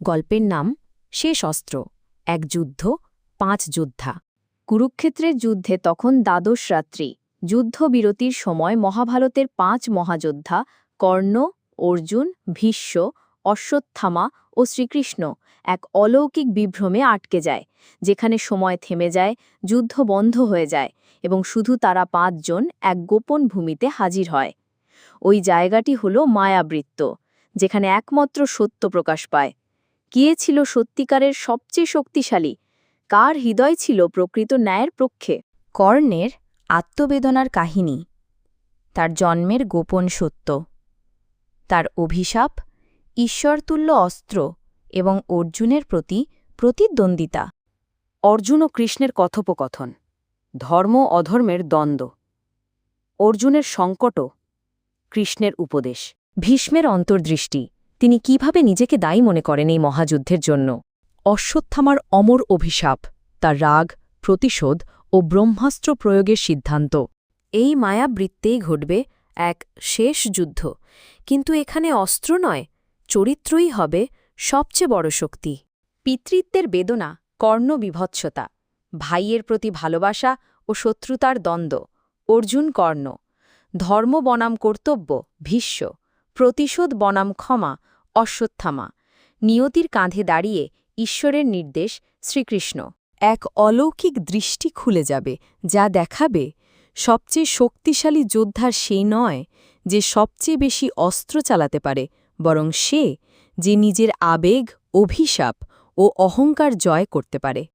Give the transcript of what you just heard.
গল্পের নাম শেষ অস্ত্র, এক যুদ্ধ, পাঁচ যোদ্ধা। কুরুক্ষেত্রের যুদ্ধে তখন দ্বাদশ রাত্রি, যুদ্ধবিরতির সময় মহাভারতের পাঁচ মহাযোদ্ধা কর্ণ, অর্জুন, ভীষ্ম, অশ্বত্থামা ও শ্রীকৃষ্ণ এক অলৌকিক বিভ্রমে আটকে যায়, যেখানে সময় থেমে যায়, যুদ্ধ বন্ধ হয়ে যায় এবং শুধু তারা পাঁচজন এক গোপন ভূমিতে হাজির হয়। ওই জায়গাটি হল মায়াবৃত্ত, যেখানে একমাত্র সত্য প্রকাশ পায়। কে ছিল সত্যিকারের সবচেয়ে শক্তিশালী? কার হৃদয় ছিল প্রকৃত ন্যায়ের পক্ষে? কর্ণের আত্মবেদনার কাহিনী। তার জন্মের গোপন সত্য। তার অভিশাপ, ঈশ্বরতুল্য অস্ত্র এবং অর্জুনের প্রতি প্রতিদ্বন্দ্বিতা। অর্জুন ও কৃষ্ণের কথোপকথন। ধর্ম অধর্মের দ্বন্দ্ব। অর্জুনের সংকটও কৃষ্ণের উপদেশ। ভীষ্মের অন্তর্দৃষ্টি। তিনি কীভাবে নিজেকে দায়ী মনে করেন এই মহাযুদ্ধের জন্য? অশ্বত্থামার অমর অভিশাপ, তার রাগ, প্রতিশোধ ও ব্রহ্মাস্ত্র প্রয়োগের সিদ্ধান্ত। এই মায়াবৃত্তেই ঘটবে এক শেষ যুদ্ধ। কিন্তু এখানে অস্ত্র নয়, চরিত্রই হবে সবচেয়ে বড় শক্তি। পিতৃত্বের বেদনা, কর্ণবিভৎসতা, ভাইয়ের প্রতি ভালোবাসা ও শত্রুতার দ্বন্দ্ব, অর্জুন কর্ণ, ধর্ম বনাম কর্তব্য, ভীষ্ম, প্রতিশোধ বনাম ক্ষমা অশ্বত্থামা, নিয়তির কাঁধে দাঁড়িয়ে ঈশ্বরের নির্দেশ, শ্রীকৃষ্ণ। এক অলৌকিক দৃষ্টি খুলে যাবে, যা দেখাবে, সবচেয়ে শক্তিশালী যোদ্ধা সেই নয়, যে সবচেয়ে বেশি অস্ত্র চালাতে পারে, বরং সে, যে নিজের আবেগ, অভিশাপ ও অহংকার জয় করতে পারে।